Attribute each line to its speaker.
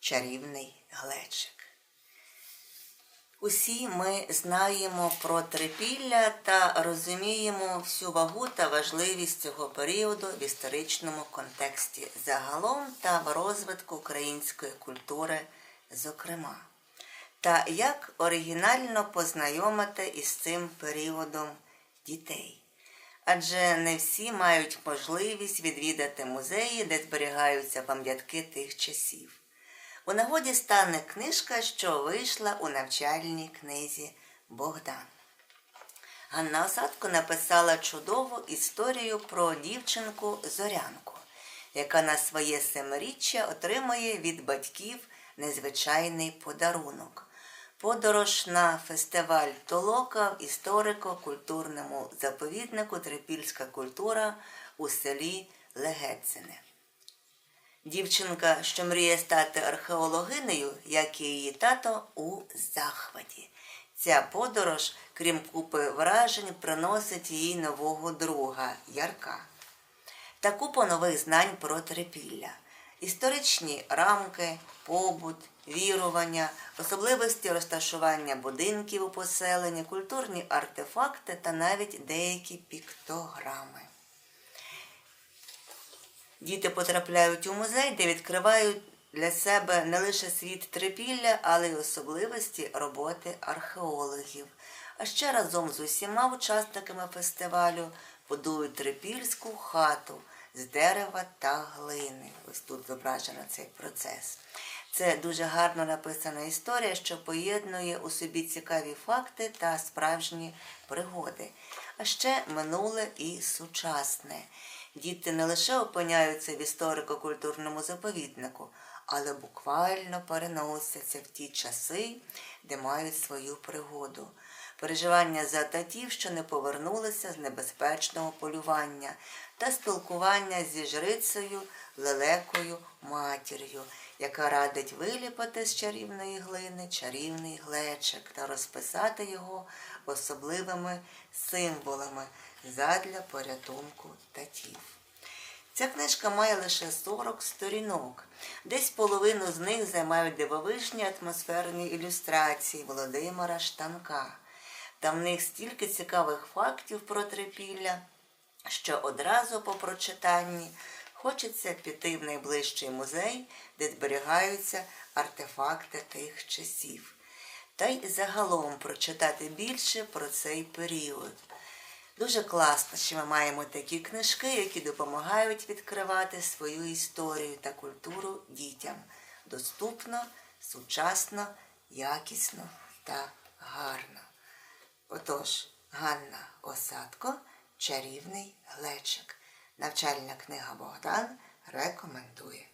Speaker 1: чарівний глечик. Усі ми знаємо про трипілля та розуміємо всю вагу та важливість цього періоду в історичному контексті загалом та в розвитку української культури, зокрема. Та як оригінально познайомити із цим періодом дітей. Адже не всі мають можливість відвідати музеї, де зберігаються пам'ятки тих часів. У нагоді стане книжка, що вийшла у навчальній книзі Богдан. Ганна Осадко написала чудову історію про дівчинку Зорянку, яка на своє семиріччя отримує від батьків незвичайний подарунок. Подорож на фестиваль Толока в історико-культурному заповіднику Трипільська культура у селі Легецине. Дівчинка, що мріє стати археологинею, як і її тато, у захваті. Ця подорож, крім купи вражень, приносить їй нового друга Ярка та купу нових знань про трипілля, історичні рамки, побут, вірування, особливості розташування будинків у поселенні, культурні артефакти та навіть деякі піктограми. Діти потрапляють у музей, де відкривають для себе не лише світ трипілля, але й особливості роботи археологів. А ще разом з усіма учасниками фестивалю будують трипільську хату з дерева та глини. Ось тут зображено цей процес. Це дуже гарно написана історія, що поєднує у собі цікаві факти та справжні пригоди, а ще минуле і сучасне. Діти не лише опиняються в історико-культурному заповіднику, але буквально переносяться в ті часи, де мають свою пригоду. Переживання за татів, що не повернулися з небезпечного полювання, та спілкування зі жрицею, лелекою, матір'ю, яка радить виліпати з чарівної глини чарівний глечик та розписати його особливими символами задля порятунку татів. Ця книжка має лише 40 сторінок. Десь половину з них займають дивовижні атмосферні ілюстрації Володимира Штанка. Та в них стільки цікавих фактів про трипілля, що одразу по прочитанні хочеться піти в найближчий музей, де зберігаються артефакти тих часів. Та й загалом прочитати більше про цей період. Дуже класно, що ми маємо такі книжки, які допомагають відкривати свою історію та культуру дітям доступно, сучасно, якісно та гарно. Отож, Ганна Осадко, Чарівний глечик. Навчальна книга Богдан рекомендує.